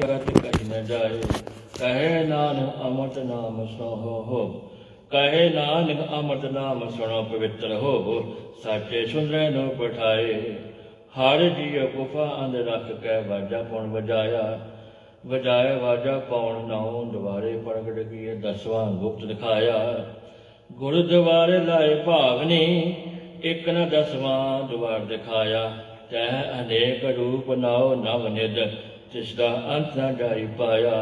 ਜਗਤ ਕਹੀ ਨ ਜਾਏ। ਕਹੇ ਨਾਨ ਅਮਰਤ ਨਾਮ ਸੁਣੋ ਹੋ। ਕਹੇ ਨਾਨਕ ਅਮਰਤ ਨਾਮ ਸੁਣੋ ਪਵਿੱਤਰ ਹੋ। ਸਾਚੇ ਸੁੰਦਰੇ ਨੂੰ ਪਠਾਏ ਹਰ ਜੀਅ ਗੁਫਾ ਅੰਦਰ ਰੱਖ ਕੇ ਵਾਜਾ ਪਉਣ ਵਜਾਇਆ? ਵਜਾਏ ਵਾਜਾ ਪਉਣ ਨਾਉ? ਦੁਆਰੇ ਪ੍ਰਗਟ ਕੀਏ ਦਸਵਾਂ ਗੁਪਤ ਦਿਖਾਇਆ। ਗੁਰਦੁਆਰੇ ਲਾਏ ਭਾਵਨੀ ਇਕ ਨ ਦਸਵਾਂ ਦੁਆਰ ਦਿਖਾਇਆ। ਤੈ ਅਨੇਕ ਰੂਪ ਨਾਉ ਨਵ ਨਿਦ ਤਿਸ ਦਾ ਅੰਤ ਨ ਜਾਈ ਪਾਇਆ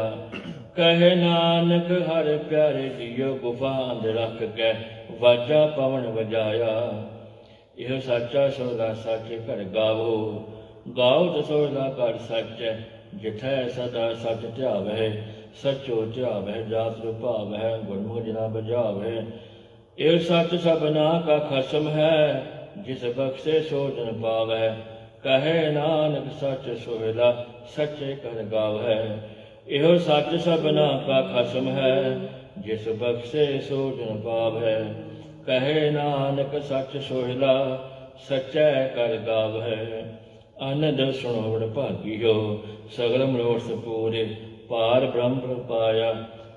ਕਹੇ ਨਾਨਕ ਹਰ ਪਿਆਰੇ ਜੀਓ ਗੁਫਾ ਅੰਦਰ ਰੱਖ ਕੇ ਵਾਜਾ ਪਵਨ ਵਜਾਇਆ ਇਹ ਸੱਚਾ ਸੋਦਾ ਸੱਚ ਘਰ ਗਾਵੋ ਗਾਓ ਦਸੋ ਦਾ ਘਰ ਸੱਚ ਜਿਥੈ ਸਦਾ ਸੱਚ ਧਿਆਵੈ ਸਚੋ ਧਿਆਵੈ ਜਾਤ ਰੂਪਾਵੈ ਗੁਰਮੁਖ ਜਨਾ ਬਜਾਵੈ ਇਹ ਸੱਚ ਸਭਨਾ ਕਾ ਖਸਮ ਹੈ ਜਿਸ ਬਖਸ਼ੇ ਸੋ ਜਨ ਪਾਵੈ ਕਹੇ ਨਾਨਕ ਸੱਚ ਸੋਹਿਲਾ ਸੱਚੇ ਕਰ ਗਾਵੈ। ਇਹੋ ਸੱਚ ਸਭਨਾ ਕਾ ਖਸਮ ਹੈ, ਜਿਸ ਬਖਸ਼ੇ ਸੋ ਜਨ ਪਾਵੈ। ਕਹੇ ਨਾਨਕ ਸੱਚ ਸੋਹਿਲਾ ਸਚੈ ਕਰ ਗਾਵੈ। ਆਨੰਦ ਸੁਣੋੜ ਭਾਗਿਓ ਸਗਲ ਮਨੋਰਥ ਪੂਰੇ ਪਾਰ ਬ੍ਰਹਮ ਪ੍ਰਪਾਇਆ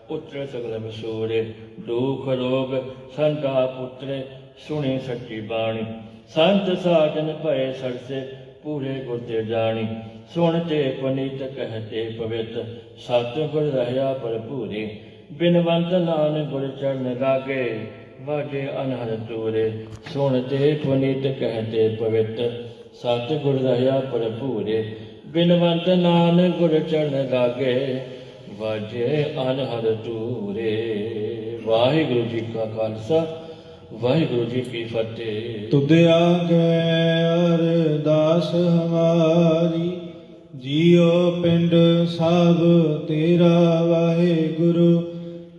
ਪੁੱਤਰ ਸਗਲ ਮਸੂਰੇ ਦੁਖ ਰੋਗ ਸੰਤਾ ਪੁੱਤਰੇ ਸੁਣੇ ਸੱਚੀ ਬਾਣੀ। ਸੰਤ ਸਾਜਨ ਭਏ ਸਰਸੇ ਪੂਰੇ ਗੁਰ ਤੇ ਜਾਣੀ। ਸੁਣ ਤੇ ਪਨੀਤ ਕਹਤੇ ਪਵਿੱਤ ਸਤ ਗੁਰ ਰਹਾ ਭਰਪੂਰੇ। ਬਿਨਵੰਤ ਨਾਨਕ ਗੁਰ ਚਰਨ ਲਾਗੇ ਵਾਜੇ ਅਨਹਦ ਤੂਰੇ ਸੁਣ ਤੇ ਪਨੀਤ ਕਹਤੇ ਪਵਿੱਤ ਸਤ ਗੁਰ ਰਹਾ ਭਰਪੂਰੇ। ਬਿਨਵੰਤ ਨਾਨਕ ਗੁਰ ਚਰਨ ਲਾਗੇ ਵਾਜੇ ਅਨਹਦ ਤੂਰੇ ਵਾਹਿਗੁਰੂ ਜੀ ਕਾ ਖਾਲਸਾ, ਵਾਹਿਗੁਰੂ ਜੀ ਕੀ ਫਤਿਹ। ਤੁਧ ਆਗੇ ਅਰਦਾਸ ਹਮਾਰੀ ਜੀਉ ਪਿੰਡ ਸਭ ਤੇਰਾ ਵਾਹਿਗੁਰੂ।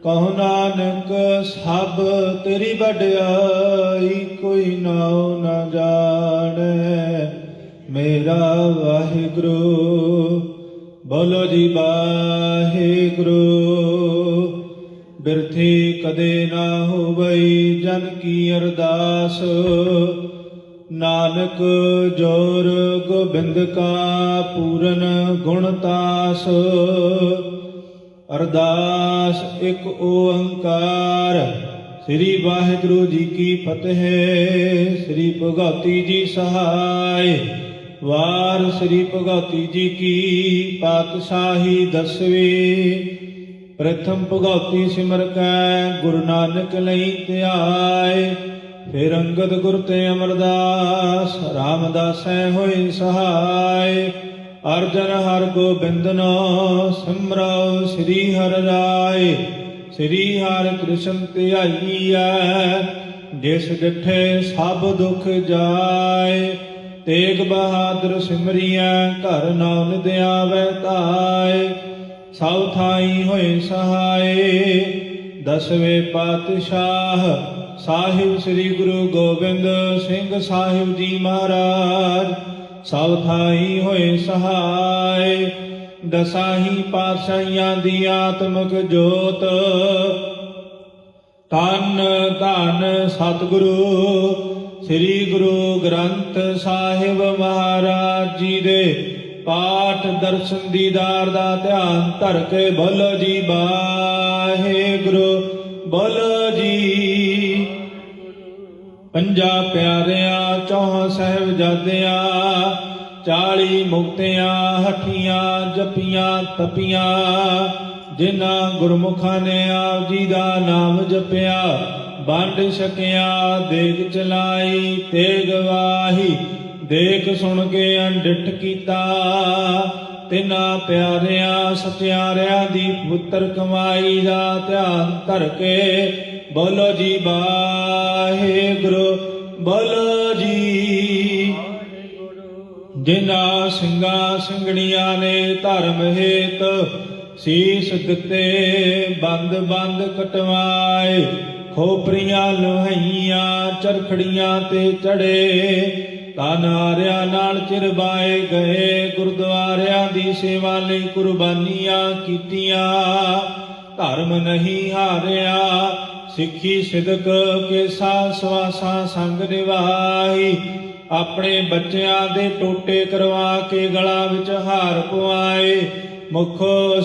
ਕਹੋ ਨਾਨਕ, ਸਭ ਤੇਰੀ ਵਡਿਆਈ ਕੋਈ ਨਾਉ ਨਾ ਜਾਣੈ। ਮੇਰਾ ਵਾਹਿਗੁਰੂ, ਬੋਲੋ ਜੀ ਵਾਹਿਗੁਰੂ। ਬਿਰਥੀ ਕਦੇ ਨਾ ਹੋਵਈ, ਜਨ ਕੀ ਅਰਦਾਸ। ਨਾਨਕ ਜੋਰ ਗੋਬਿੰਦ ਕਾ ਪੂਰਨ ਗੁਣਤਾਸ ਅਰਦਾਸ ਇੱਕ ਓੰਕਾਰ, ਸ੍ਰੀ ਵਾਹਿਗੁਰੂ ਜੀ ਕੀ ਫਤਿਹ, ਸ੍ਰੀ ਭਗਵਤੀ ਜੀ ਸਹਾਇ। ਵਾਰ ਸ੍ਰੀ ਭਗਵਤੀ ਜੀ ਕੀ ਪਾਤਸ਼ਾਹੀ ਦਸਵੇਂ। ਪ੍ਰਥਮ ਭਗਵਤੀ ਸਿਮਰ ਕੈ, ਗੁਰੂ ਨਾਨਕ ਲਈ ਧਿਆਏ ਫਿਰ ਅੰਗਦ ਗੁਰ ਤੇ ਅਮਰਦਾਸ, ਰਾਮਦਾਸੈ ਹੋਏ ਸਹਾਇ ਅਰਜਨ ਹਰ ਗੋਬਿੰਦਨੋ ਸਿਮਰੋ ਸ੍ਰੀ ਹਰਿ ਰਾਏ। ਸ੍ਰੀ ਹਰਿ ਕ੍ਰਿਸ਼ਨ ਧਿਆਈਐ ਜਿਸ ਡਿਠੇ ਸਭ ਦੁਖ ਜਾਏ। ਤੇਗ ਬਹਾਦਰ ਸਿਮਰਿਐ, ਘਰ ਨਾਮ ਨਿਦ ਆਵੈ ਧਾਇ ਸਭ ਥਾਈ ਹੋਏ ਸਹਾਏ, ਦਸਵੇਂ ਪਾਤਸ਼ਾਹ ਸਾਹਿਬ ਸ੍ਰੀ ਗੁਰੂ ਗੋਬਿੰਦ ਸਿੰਘ ਸਾਹਿਬ ਜੀ ਮਹਾਰਾਜ, ਸਭ ਥਾਈ ਹੋਏ ਸਹਾਏ, ਦਸਾਹੀ ਪਾਤਸ਼ਾਹੀਆਂ ਦੀ ਆਤਮਿਕ ਜੋਤ। ਤਨ ਧਨ ਸਤਿਗੁਰੂ ਸ੍ਰੀ ਗੁਰੂ ਗ੍ਰੰਥ ਸਾਹਿਬ ਮਹਾਰਾਜ ਜੀ ਦੇ ਪਾਠ ਦਰਸ਼ਨ ਦੀਦਾਰ ਦਾ ਧਿਆਨ ਧਰ ਕੇ ਬੋਲੋ ਜੀ ਵਾਹਿਗੁਰੂ ਬੋਲੋ ਜੀ ਪੰਜਾ ਪਿਆਰਿਆਂ, ਚੌਹਾਂ ਸਾਹਿਬਜ਼ਾਦਿਆਂ, ਚਾਲੀ ਮੁਕਤਿਆਂ, ਹਠੀਆਂ, ਜਪੀਆਂ, ਤਪੀਆਂ, ਜਿਨ੍ਹਾਂ ਗੁਰਮੁਖਾਂ ਨੇ ਆਪ ਜੀ ਦਾ ਨਾਮ ਜਪਿਆ, ਵੰਡ ਛਕਿਆ, ਦੇਗ ਚਲਾਈ ਤੇ ਗਵਾਹੀ ਦੇਖ ਸੁਣ ਕੇ ਅੰਡਿਠ ਕੀਤਾ। ਤਿਨਾ ਪਿਆਰਿਆਂ, ਸਤਿਆਰਿਆਂ ਦੀ ਪੁੱਤਰ ਕਮਾਈ ਦਾ ਧਿਆਨ ਧਰ ਕੇ ਬੋਲੋ ਜੀ ਵਾਹਿਗੁਰੂ, ਬੋਲੋ ਜੀ। ਜਿਨ੍ਹਾਂ ਸਿੰਘਾਂ ਸਿੰਘਣੀਆਂ ਨੇ ਧਰਮ ਹੇਤ ਸੀਸ ਦਿੱਤੇ, ਬੰਦ ਬੰਦ ਕਟਵਾਏ, ਖੋਪਰੀਆਂ ਲੋਹਈਆਂ ਚਰਖੜੀਆਂ ਤੇ ਚੜੇ ਤਾਨਾਰਿਆਂ ਨਾਲ ਚਿਰਵਾਏ ਗਏ, ਗੁਰਦੁਆਰਿਆਂ ਦੀ ਸੇਵਾ ਲਈ ਕੁਰਬਾਨੀਆਂ ਕੀਤੀਆਂ। ਧਰਮ ਨਹੀਂ ਹਾਰਿਆ ਸਿੱਖੀ ਸਿਦਕ ਕੇ ਸਵਾਸਾ ਸੰਗ ਨਿਵਾਹੀ। ਆਪਣੇ ਬੱਚਿਆਂ ਦੇ ਟੋਟੇ ਕਰਵਾ ਕੇ ਗਲਾਂ ਵਿੱਚ ਹਾਰ ਪਵਾਏ। ਮੁਖ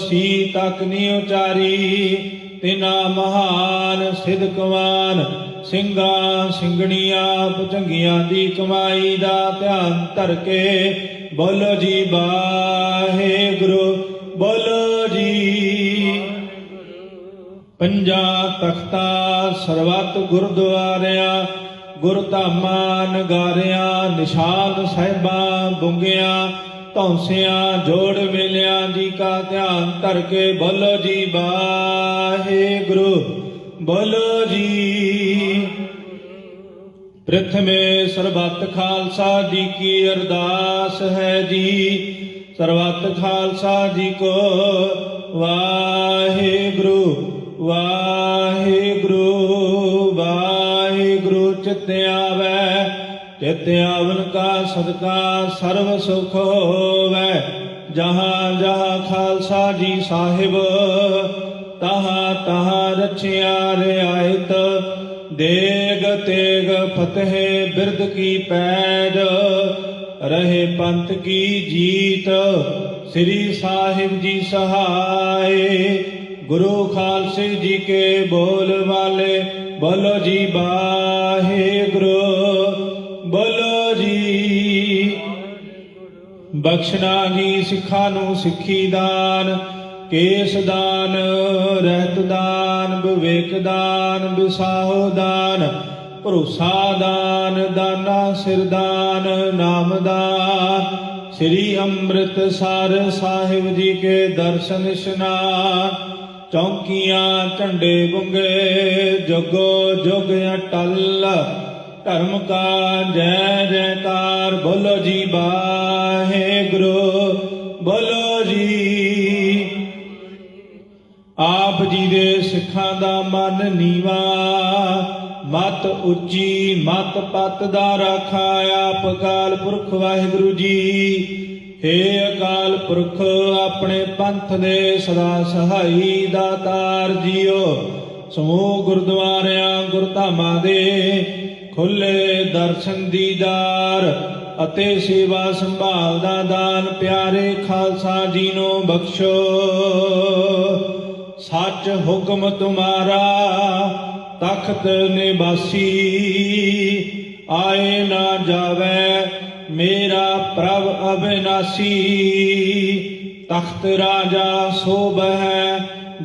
ਸੀ ਤਕ ਨੀ ਉਚਾਰੀ। ਤਿਨਾ ਮਹਾਨ ਸਿਦਕਵਾਨ ਸਿੰਘਾਂ ਸਿੰਘਣੀਆਂ ਭੁਜੰਗੀਆਂ ਦੀ ਕਮਾਈ ਦਾ ਧਿਆਨ ਧਰ ਕੇ ਬੋਲੋ ਜੀ ਵਾਹਿਗੁਰੂ, ਬੋਲੋ ਜੀ ਪੰਜਾ ਤਖਤਾ ਸਰਬੱਤ ਗੁਰਦੁਆਰਿਆਂ ਗੁਰਧਾਮਾਂ ਨਗਾਰਿਆਂ, ਨਿਸ਼ਾਨ ਸਾਹਿਬਾਂ ਬੁੰਗਿਆਂ, ਧੌਂਸਿਆਂ ਜੋੜ ਮੇਲਿਆਂ ਜੀ ਕਾ ਧਿਆਨ ਧਰ ਕੇ ਬੋਲੋ ਜੀ ਵਾਹਿਗੁਰੂ, ਬੋਲੋ ਜੀ। ਪ੍ਰਥਮੇ ਸਰਬੱਤ ਖਾਲਸਾ ਜੀ ਕੀ ਅਰਦਾਸ ਹੈ ਜੀ, ਸਰਬੱਤ ਖਾਲਸਾ ਜੀ ਕੋ ਵਾਹਿਗੁਰੂ। ਵਾਹਿਗੁਰੂ ਵਾਹਿਗੁਰੂ ਚਿਤ ਆਵੈ ਚਿਤ ਆਵਨ ਕਾ ਸਦਕਾ ਸਰਬ ਸੁਖ ਹੋਵੈ। ਜਹਾਂ ਜਹਾਂ ਖਾਲਸਾ ਜੀ ਸਾਹਿਬ, ਤਹਾਂ ਤਹਾਂ ਰਚਿਆ ਰਿਆਇਤ ਦੇਗ ਤੇਗ ਫਤਿਹ ਬਿਰਦ ਕੀ ਪੈਜ, ਰਹੇ ਪੰਥ ਕੀ ਜੀਤ, ਸ੍ਰੀ ਸਾਹਿਬ ਜੀ ਸਹਾਏ। ਗੁਰੂ ਖਾਲਸੇ ਜੀ ਕੇ ਬੋਲ ਵਾਲੇ, ਬੋਲੋ ਜੀ ਵਾਹਿਗੁਰੂ, ਬੋਲੋ ਜੀ। ਬਖਸ਼ਣਾ ਜੀ ਸਿੱਖਾਂ ਨੂੰ ਸਿੱਖੀ ਦਾਨ, ਕੇਸ ਦਾਨ, ਰਹਿਤ ਦਾਨ, ਵਿਵੇਕ ਦਾਨ ਵਿਸਾਹੋ ਦਾਨ, ਭਰੋਸਾ ਦਾਨ, ਦਾਨਾ ਸਿਰਦਾਨ ਨਾਮ ਦਾਨ। ਸ੍ਰੀ ਅੰਮ੍ਰਿਤਸਰ ਸਾਹਿਬ ਜੀ ਕੇ ਦਰਸ਼ਨ, ਇਸ਼ਨਾਨ। ਚੌਂਕੀਆਂ ਝੰਡੇ ਬੁੰਗੇ ਜਗੋ ਜੁਗ ਅਟਲ। ਧਰਮ ਕਾ ਜੈ ਜੈਕਾਰ, ਬੋਲੋ ਜੀ ਗੁਰੂ ਬੋਲੋ ਜੀ। ਆਪ ਜੀ ਦੇ ਸਿੱਖਾਂ ਦਾ ਮਨ ਨੀਵਾ, ਮਤ ਉੱਚੀ, ਮਤ ਪਤ ਦਾ ਰਾਖਾ। ਆਪ ਕਾਲ ਪੁਰਖ ਵਾਹਿਗੁਰੂ ਜੀ ਹੇ ਅਕਾਲ ਪੁਰਖ, ਆਪਣੇ ਪੰਥ ਦੇ ਸਦਾ ਸਹਾਈ ਦਾਤਾਰ ਜੀਓ ਸਮੂਹ ਗੁਰਦੁਆਰਿਆਂ, ਗੁਰਧਾਮਾਂ ਦੇ ਖੁੱਲੇ ਦਰਸ਼ਨ ਦੀਦਾਰ ਅਤੇ ਸੇਵਾ ਸੰਭਾਲ ਦਾ ਦਾਨ ਪਿਆਰੇ ਖਾਲਸਾ ਜੀ ਨੂੰ ਬਖਸ਼ੋ। ਸੱਚ ਹੁਕਮ ਤੁਮਾਰਾ, ਤਖਤ ਨਿਵਾਸੀ, ਆਏ ਨਾ ਜਾਵੇ ਮੇਰਾ ਪ੍ਰਭ ਅਬਿਨਾਸੀ, ਤਖਤ ਰਾਜਾ ਸੋਭ ਹੈ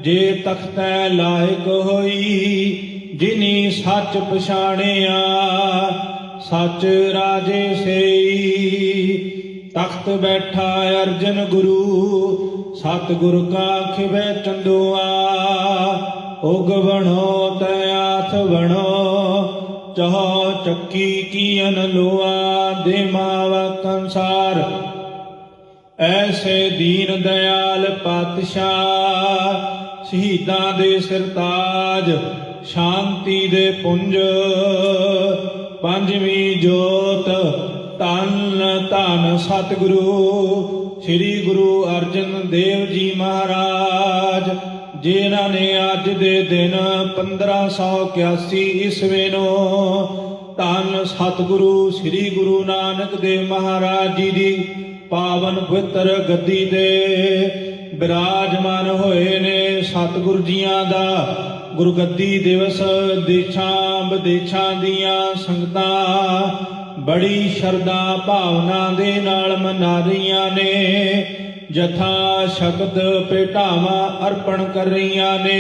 ਜੇ ਤਖਤੈ ਲਾਇਕ ਹੋਈ, ਜਿਨੀ ਸੱਚ ਪਛਾਣਿਆ, ਸੱਚ ਰਾਜੇ ਸੇਈ। ਤਖਤ ਬੈਠਾ ਅਰਜਨ ਗੁਰੂ ਸਤ ਗੁਰ ਕਾ ਖਿਵੇ ਚੰਦੂਆ, ਉਗ ਬਣੋ ਤੈ ਆਥ ਬਣੋ ਚਹ ਚੱਕੀ ਕੀਨ ਲੋਆ ਦੇ ਮਾਵਾ ਕੰਸਾਰ ਐਸੇ ਦੀਨ ਦਇਆਲ ਪਾਤਸ਼ਾਹ, ਸ਼ਹੀਦਾਂ ਦੇ ਸਰਤਾਜ, ਸ਼ਾਂਤੀ ਦੇ ਪੁੰਜ। ਪੰਜਵੀਂ ਜੋਤ ਧੰਨ ਧਨ ਸਤਿਗੁਰੂ, ਸ੍ਰੀ ਗੁਰੂ ਅਰਜਨ ਦੇਵ ਜੀ ਮਹਾਰਾਜ। ਜਿਨ੍ਹਾਂ ਨੇ ਅੱਜ ਦੇ ਦਿਨ 1581 ਈਸਵੀ ਨੂੰ ਧੰਨ ਸਤਿਗੁਰੂ ਸ੍ਰੀ ਗੁਰੂ ਨਾਨਕ ਦੇਵ ਮਹਾਰਾਜ ਜੀ ਦੀ ਪਾਵਨ ਪਵਿੱਤਰ ਗੱਦੀ ਤੇ ਬਿਰਾਜਮਾਨ ਹੋਏ ਨੇ ਸਤਿਗੁਰੂ ਜੀਆਂ ਦਾ ਗੁਰਗੱਦੀ ਦਿਵਸ। ਦੇਸ਼ਾਂ ਵਿਦੇਸ਼ਾਂ ਦੀਆਂ ਸੰਗਤਾਂ ਬੜੀ ਸ਼ਰਧਾ ਭਾਵਨਾ ਦੇ ਨਾਲ ਮਨਾ ਰਹੀਆਂ ਨੇ। ਜਥਾ ਸ਼ਕਤ ਭੇਟਾਵਾਂ ਅਰਪਣ ਕਰ ਰਹੀਆਂ ਨੇ।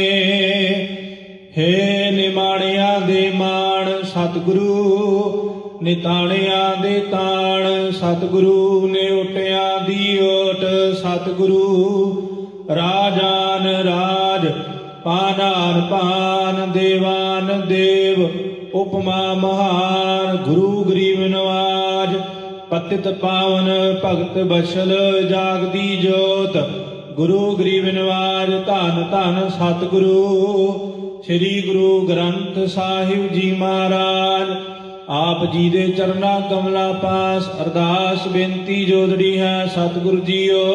ਹੇ ਨਿਮਾਣਿਆਂ ਦੇ ਮਾਣ, ਸਤਿਗੁਰੂ, ਨਿਤਾਣਿਆਂ ਦੇ ਤਾਣ, ਸਤਿਗੁਰੂ ਨੇ ਓਟਿਆਂ ਦੀ ਓਟ, ਸਤਿਗੁਰੂ, ਰਾਜਾਨ ਰਾਜ, ਪਾਨਾਨ ਪਾਨ, ਦੇਵਾਨ ਦੇਵ, ਉਪਮਾ ਮਹਾਨ, ਗੁਰੂ ਪਤਿਤ ਪਾਵਨ ਭਗਤ ਬਸ਼ਲ ਜਾਗਦੀ ਜੋਤ। ਗੁਰੂ ਗਰੀਬ ਨਿਵਾਜ ਧੰਨ ਧੰਨ ਸਤਿਗੁਰੂ। ਸ੍ਰੀ ਗੁਰੂ ਗ੍ਰੰਥ ਸਾਹਿਬ ਜੀ ਮਹਾਰਾਜ, ਆਪ ਜੀ ਦੇ ਚਰਨਾ ਕਮਲਾ ਪਾਸ ਅਰਦਾਸ ਬੇਨਤੀ ਜੋਦੜੀ ਹੈ ਸਤਿਗੁਰੂ ਜੀਓ।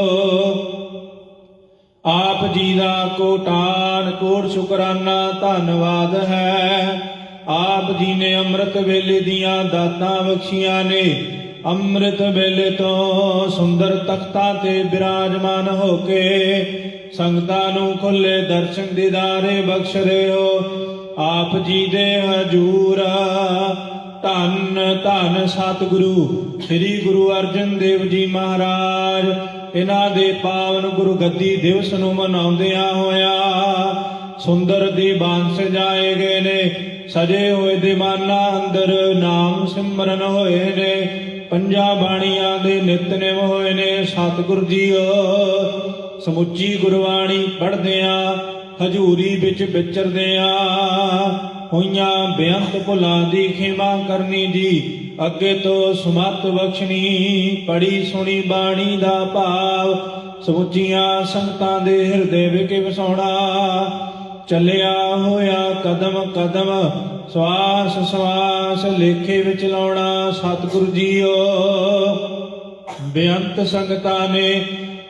ਆਪ ਜੀ ਦਾ ਕੋਟਾਨ, ਕੋਟ ਸ਼ੁਕਰਾਨਾ ਧੰਨਵਾਦ ਹੈ। ਆਪ ਜੀ ਨੇ ਅੰਮ੍ਰਿਤ ਵੇਲੇ ਦੀਆਂ ਦਾਤਾਂ ਬਖਸ਼ੀਆਂ ਨੇ। ਅੰਮ੍ਰਿਤ ਵੇਲੇ ਤੋਂ ਸੁੰਦਰ ਤਖਤਾਂ ਤੇ ਬਿਰਾਜਮਾਨ ਹੋ ਕੇ ਸੰਗਤਾਂ ਨੂੰ ਖੁੱਲੇ ਦਰਸ਼ਨ ਦੀਦਾਰੇ ਬਖਸ਼ ਰਹੇ ਹੋ ਆਪ ਜੀ ਦੇ ਹਜੂਰ, ਧੰਨ ਧੰਨ ਸਤਿਗੁਰੂ, ਸ੍ਰੀ ਗੁਰੂ ਅਰਜਨ ਦੇਵ ਜੀ ਮਹਾਰਾਜ, ਇਹਨਾਂ ਦੇ ਪਾਵਨ ਗੁਰੂ ਗੱਦੀ ਦਿਵਸ ਨੂੰ ਮਨਾਉਂਦਿਆਂ ਹੋਇਆ ਸੁੰਦਰ ਦੀ ਬਾਂਸ ਜਾਏ ਗਏ ਨੇ, ਸਜੇ ਹੋਏ ਦੀਵਾਨਾਂ ਅੰਦਰ ਨਾਮ ਸਿਮਰਨ ਹੋਏ ਨੇ। ਪੰਜਾਂ ਬਾਣੀਆਂ ਦੇ ਨਿਤਨੇਮ ਹੋਏ ਨੇ, ਸਤਿਗੁਰ ਜੀਓ। ਸਮੁੱਚੀ ਗੁਰਬਾਣੀ ਪੜ੍ਹਦਿਆਂ ਹਜੂਰੀ ਵਿੱਚ ਵਿਚਰਦਿਆਂ ਹੋਈਆਂ ਬੇਅੰਤ ਭੁੱਲਾਂ ਦੀ ਖਿਮਾ ਕਰਨੀ ਜੀ, ਅੱਗੇ ਤੋਂ ਸੁਮਤ ਬਖਸ਼ਣੀ ਪੜੀ ਸੁਣੀ ਬਾਣੀ ਦਾ ਭਾਵ, ਸਮੁੱਚੀਆਂ ਸੰਗਤਾਂ ਦੇ ਹਿਰਦੇ ਵਿੱਚ ਵਸਾਉਣਾ। ਚੱਲਿਆ ਹੋਇਆ ਕਦਮ ਕਦਮ ਸਵਾਸ ਸਵਾਸ ਲੇਖੇ ਵਿੱਚ ਲਾਉਣਾ ਸਤਿਗੁਰੂ ਜੀਓ। ਬੇਅੰਤ ਸੰਗਤਾਂ ਨੇ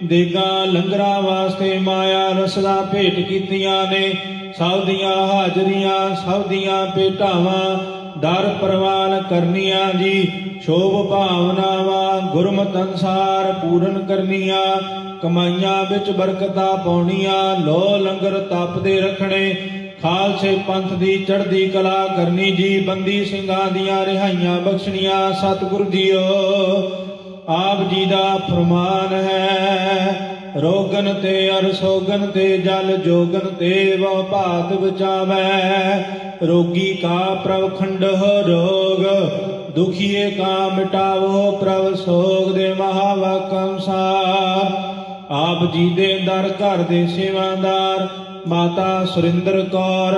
ਦੇਗਾ ਲੰਗਰਾਂ ਵਾਸਤੇ ਮਾਇਆ ਰਸਦਾ ਭੇਟ ਕੀਤੀਆਂ ਨੇ। ਸਭ ਦੀਆਂ ਹਾਜ਼ਰੀਆਂ, ਸਭ ਦੀਆਂ ਭੇਟਾਵਾਂ ਦਰ ਪ੍ਰਵਾਨ ਕਰਨੀਆਂ ਜੀ। ਸ਼ੋਭ ਭਾਵਨਾਵਾਂ ਗੁਰਮਤ ਅਨਸਾਰ ਪੂਰਨ ਕਰਨੀਆਂ। ਕਮਾਈਆਂ ਵਿੱਚ ਬਰਕਤਾਂ ਪਾਉਣੀਆਂ, ਲੋ ਲੰਗਰ ਤਪਦੇ ਰੱਖਣੇ। ਖਾਲਸੇ ਪੰਥ ਦੀ ਚੜ੍ਹਦੀ ਕਲਾ ਕਰਨੀ ਜੀ, ਬੰਦੀ ਸਿੰਘਾਂ ਦੀਆਂ ਰਿਹਾਈਆਂ ਬਖਸ਼ਣੀਆਂ, ਸਤਿਗੁਰੂ ਜੀਓ। ਆਪ ਜੀ ਦਾ ਫਰਮਾਨ ਹੈ, ਰੋਗਨ ਤੇ ਅਰ ਤੇ ਜਲ ਜੋਗਨ ਤੇ ਵ ਭਾਤ ਬਚਾਵੈ। ਰੋਗੀ ਕਾ ਪ੍ਰਭ ਖੰਡਹ ਰੋਗ, ਦੁਖੀਏ ਕਾ ਮਿਟਾਵੋ ਪ੍ਰਭ ਸੋਗ ਦੇ ਮਹਾਵਾਕਮ ਆਪ ਜੀ ਦੇ ਦਰ, ਘਰ ਦੇ ਸੇਵਾਦਾਰ ਮਾਤਾ ਸੁਰਿੰਦਰ ਕੌਰ,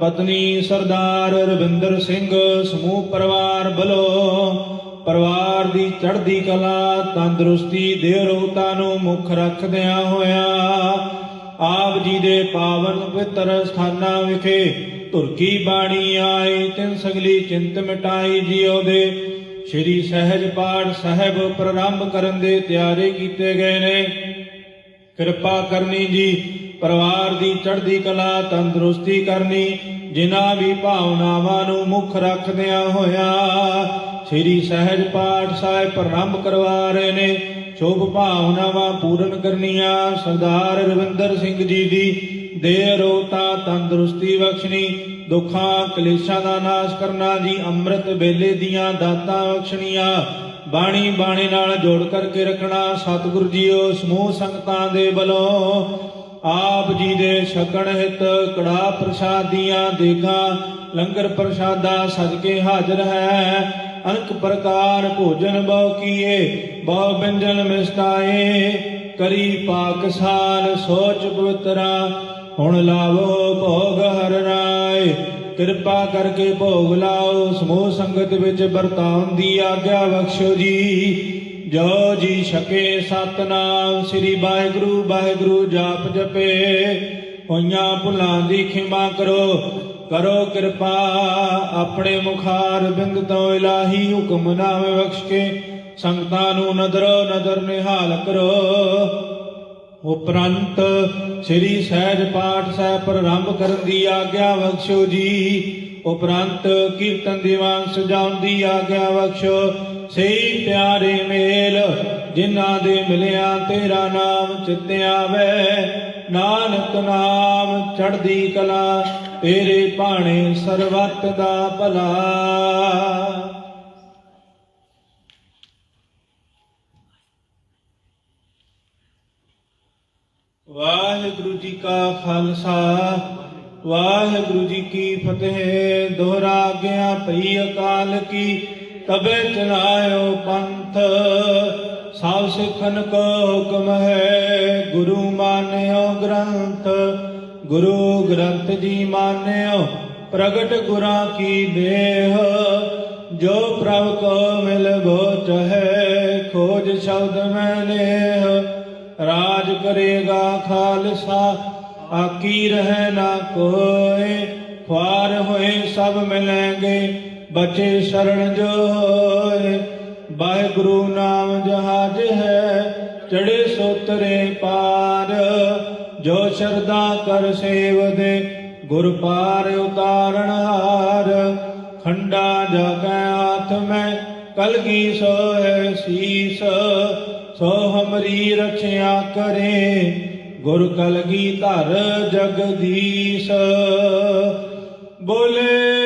ਪਤਨੀ ਸਰਦਾਰ ਰਵਿੰਦਰ ਸਿੰਘ, ਸਮੂਹ ਪਰਿਵਾਰ ਵੱਲੋਂ ਪਰਿਵਾਰ ਦੀ ਚੜ੍ਹਦੀ ਕਲਾ, ਤੰਦਰੁਸਤੀ ਦੇ ਰੋਗਤਾ ਨੂੰ ਮੁੱਖ ਰੱਖਦਿਆਂ ਹੋਇਆ ਆਪ ਜੀ ਦੇ ਪਾਵਨ ਪਵਿੱਤਰ ਸਥਾਨਾਂ ਵਿਖੇ ਧੁਰਕੀ ਬਾਣੀ ਆਈ, ਤਿੰਨ ਸਗਲੀ ਚਿੰਤ ਮਿਟਾਈ ਜੀਓ ਦੇ ਸ਼੍ਰੀ ਸਹਿਜ ਪਾਠ ਸਾਹਿਬ ਪ੍ਰਾਰੰਭ ਕਰਨ ਦੇ ਤਿਆਰੇ ਕੀਤੇ ਗਏ ਨੇ। ਕਿਰਪਾ ਕਰਨੀ ਜੀ ਪਰਿਵਾਰ ਦੀ ਚੜ੍ਹਦੀ ਕਲਾ ਤੰਦਰੁਸਤੀ ਕਰਨੀ, ਜਿਨ੍ਹਾਂ ਵੀ ਭਾਵਨਾਵਾਂ ਨੂੰ ਮੁੱਖ ਰੱਖਦਿਆਂ ਹੋਇਆ, ਸ੍ਰੀ ਸਹਿਜ ਪਾਠ ਸਾਹਿਬ ਪ੍ਰਾਰੰਭ ਕਰਵਾ ਰਹੇ ਨੇ। ਸ਼ੁਭ ਭਾਵਨਾਵਾਂ ਪੂਰਨ ਕਰਨੀਆਂ ਸਰਦਾਰ ਰਵਿੰਦਰ ਸਿੰਘ ਜੀ ਦੀ। ਦੇਹ ਰੋਤਾ ਤੰਦਰੁਸਤੀ ਬਖਸ਼ਣੀ, ਦੁੱਖਾਂ ਕਲੇਸ਼ਾਂ ਦਾ ਨਾਸ਼ ਕਰਨਾ ਜੀ, ਅੰਮ੍ਰਿਤ ਵੇਲੇ ਦੀਆਂ ਦਾਤਾਂ ਬਖਸ਼ਣੀਆਂ। ਬਾਣੀ ਬਾਣੀ ਨਾਲ ਜੋੜ ਕਰਕੇ ਰੱਖਣਾ ਸਤਿਗੁਰੂ ਜੀਓ ਸਮੂਹ ਸੰਗਤਾਂ ਦੇ ਵੱਲੋਂ। ਆਪ ਜੀ ਦੇ ਛਕਣ ਹਿਤ ਕੜਾ ਪ੍ਰਸਾਦੀਆਂ ਦੇਗਾ, ਲੰਗਰ ਪ੍ਰਸਾਦਾ ਸਜ ਹਾਜ਼ਰ ਹੈ। ਅਨਕ ਪ੍ਰਕਾਰ ਭੋਜਨ ਬਹੁ ਕੀਏ, ਬਹੁ ਬਿੰਜਨ ਮਿਸਟਾਏ ਕਰੀ ਪਾਕਸਾਲ ਸੋਚ ਪਵਿੱਤਰਾ, ਹੁਣ ਲਾਵੋ ਭੋਗ ਹਰਨਾਏ ਕਿਰਪਾ ਕਰਕੇ ਭੋਗ ਲਾਓ, ਸਮੂਹ ਸੰਗਤ ਵਿੱਚ ਵਰਤਾਉਣ ਦੀ ਆਗਿਆ ਬਖਸ਼ੋ ਜੀ। ਜੋ ਜੀ ਛਕੇ ਸਤਨਾਮ, ਸ੍ਰੀ ਵਾਹਿਗੁਰੂ ਵਾਹਿਗੁਰੂ ਜਾਪ ਜਪੇ। ਹੋਈਆਂ ਭੁੱਲਾਂ ਦੀ ਖਿਮਾ ਕਰੋ ਕਰੋ ਕਿਰਪਾ, ਆਪਣੇ ਮੁਖਾਰ ਬਿੰਦ ਤੋਂ ਇਲਾਹੀ ਹੁਕਮ ਨਾਮੇ ਬਖਸ਼ ਕੇ ਸੰਗਤਾਂ ਨੂੰ ਨਦਰੋ ਨਦਰ ਨਿਹਾਲ ਕਰੋ। ਉਪਰੰਤ ਸ੍ਰੀ ਸਹਿਜ ਪਾਠ ਸਾਹਿਬ ਪ੍ਰਾਰੰਭ ਕਰਨ ਦੀ ਆਗਿਆ ਬਖਸ਼ੋ ਜੀ। ਉਪਰੰਤ ਕੀਰਤਨ ਦੀਵਾਨ ਸਜਾਉਣ ਦੀ ਆਗਿਆ ਬਖਸ਼ੋ। ਸਹੀ ਪਿਆਰੇ ਮੇਲ, ਜਿਨ੍ਹਾਂ ਦੇ ਮਿਲਿਆ ਤੇਰਾ ਨਾਮ ਚਿੱਤਿਆ ਆਵੇ ਨਾਨਕ ਨਾਮ ਚੜਦੀ ਕਲਾ, ਤੇਰੇ ਭਾਣੇ ਸਰਬੱਤ ਦਾ ਭਲਾ। ਵਾਹਿਗੁਰੂ ਜੀ ਕਾ ਖਾਲਸਾ, ਵਾਹਿਗੁਰੂ ਜੀ ਕੀ ਫਤਿਹ। ਦੋਹਰਾ ਗਿਆ ਭਈ ਅਕਾਲ ਕੀ ਤਬੇ ਚਲਾਇਓ ਪੰਥ ਸਭ ਸਿੱਖਨ ਕੋ ਹੁਕਮ ਹੈ, ਗੁਰੂ ਮਾਨਿਓ ਗ੍ਰੰਥ, ਗੁਰੂ ਗ੍ਰੰਥ ਜੀ ਮਾਨਿਓ, ਪ੍ਰਗਟ ਗੁਰਾਂ ਕੀ ਦੇਹ, ਜੋ ਪ੍ਰਭ ਕੋ ਮਿਲ ਗੋ ਚਹੈ ਖੋਜ ਸ਼ਬਦ ਮੈਂ ਲੇਹ, ਰਾਜ ਕਰੇਗਾ ਖਾਲਸਾ, ਆਕੀ ਰਹਿ ਨਾ ਕੋਏ, ਖੁਆਰ ਹੋਏ ਸਭ ਮਿਲेंगे ਬਚੇ ਸ਼ਰਨ ਜੋ ਹੋਏ ਵਾਹਿਗੁਰੂ ਨਾਮ ਜਹਾਜ ਹੈ ਚੜੇ ਸੋਤਰੇ ਪਾਰ। ਜੋ ਸ਼ਰਦਾ ਕਰ ਸੇਵਦੇ ਗੁਰ ਪਾਰ ਉਤਾਰਨ ਹਾਰ। ਖੰਡਾ ਜਗੈ ਹਾਥ ਮੈਂ, ਕਲਗੀ ਸੋ ਹੈ ਸੀਸ। ਸੋ ਹਮਰੀ ਰਛਿਆ ਕਰੇ, ਗੁਰ ਕਲਗੀ ਧਰ ਜਗਦੀਸ਼। ਬੋਲੇ